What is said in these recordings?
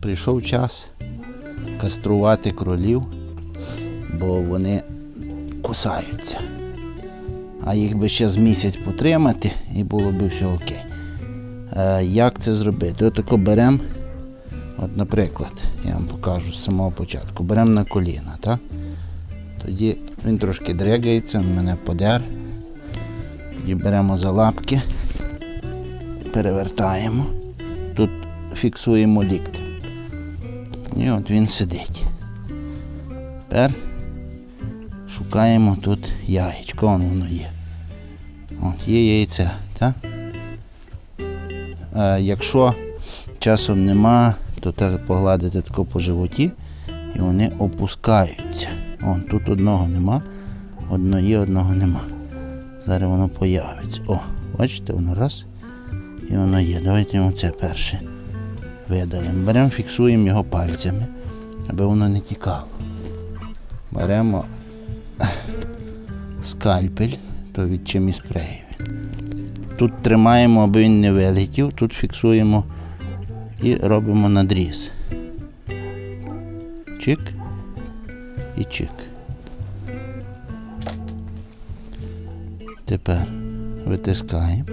прийшов час каструвати кролів, бо вони кусаються. А їх би ще з місяць потримати і було б все окей. Е, як це зробити? Отако беремо, от, наприклад, я вам покажу з самого початку. Беремо на коліна, так? Тоді він трошки дригається, мене подер. Тоді беремо за лапки, перевертаємо. Тут фіксуємо лікти. І от він сидить. Тепер шукаємо тут яєчко, Вон воно є. От, є яйце, так? Е, якщо часом нема, то треба погладити тако по животі і вони опускаються. Вон, тут одного нема, одного є, одного нема. Зараз воно появиться. О, бачите, воно раз. І воно є. Давайте йому це перше видалимо. Беремо, фіксуємо його пальцями, аби воно не тікало. Беремо скальпель, то від чимі спрею. Тут тримаємо, аби він не вилетів, тут фіксуємо і робимо надріз. Чик і чик. Тепер витискаємо.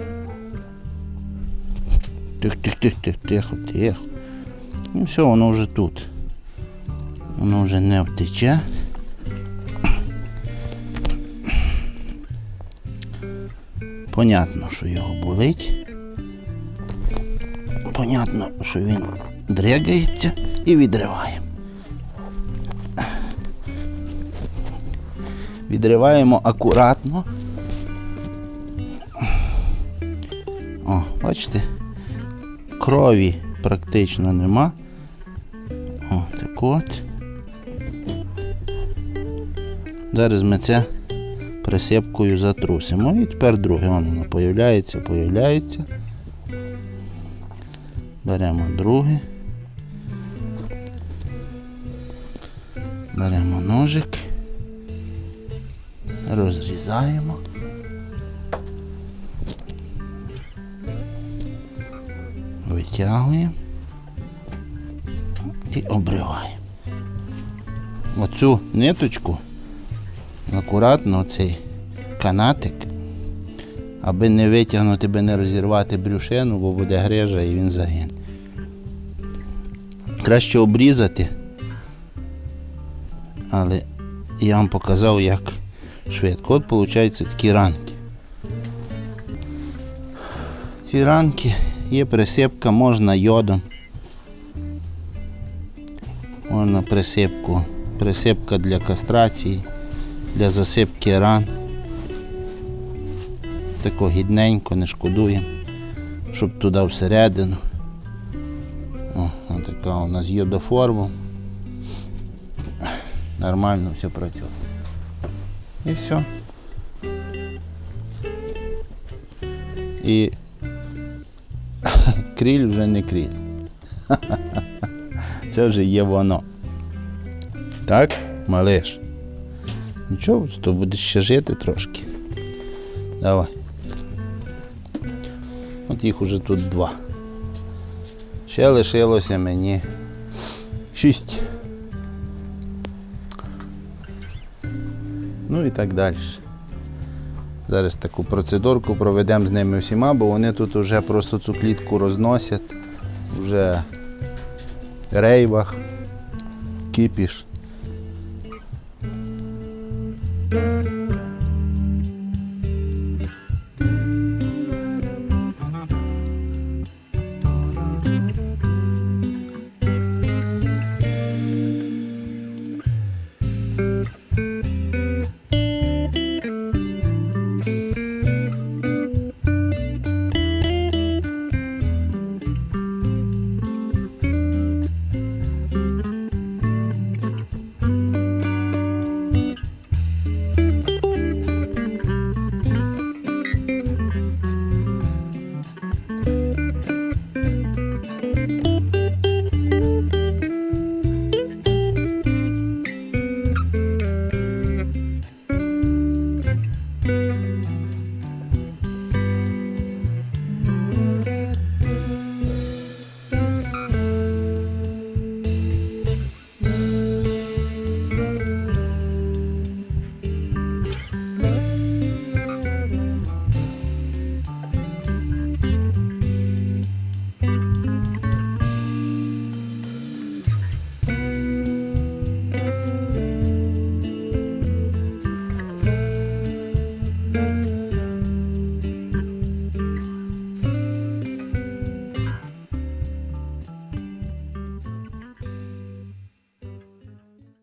Тих, тих, тих, тих, тихо. І все, воно вже тут. Воно вже не втече. Понятно, що його болить. Понятно, що він дригається і відриваємо. Відриваємо акуратно. О, бачите? Крові практично нема. О, так от. Зараз ми це присипкою затрусимо. І тепер друге воно воно появляється, появляється. Беремо друге. Беремо ножик. Розрізаємо. Витягуємо і обриваємо. Оцю ниточку акуратно цей канатик, аби не витягнути, аби не розірвати брюшину, бо буде грижа і він загине. Краще обрізати, але я вам показав, як швидко. От виходить такі ранки. Ці ранки є присипка, можна йодом. Можна присипку, присипка для кастрації, для засипки ран. Тако гідненько, не шкодуємо, щоб туди всередину. О, така у нас йодоформа. Нормально все працює. І все. І кріль вже не кріль. Це вже є воно. Так, малиш? Нічого, то будеш ще жити трошки. Давай. От їх уже тут два. Ще лишилося мені шість. Ну і так далі. Зараз таку процедурку проведемо з ними всіма, бо вони тут вже просто цю клітку розносять, вже рейвах, кіпіш.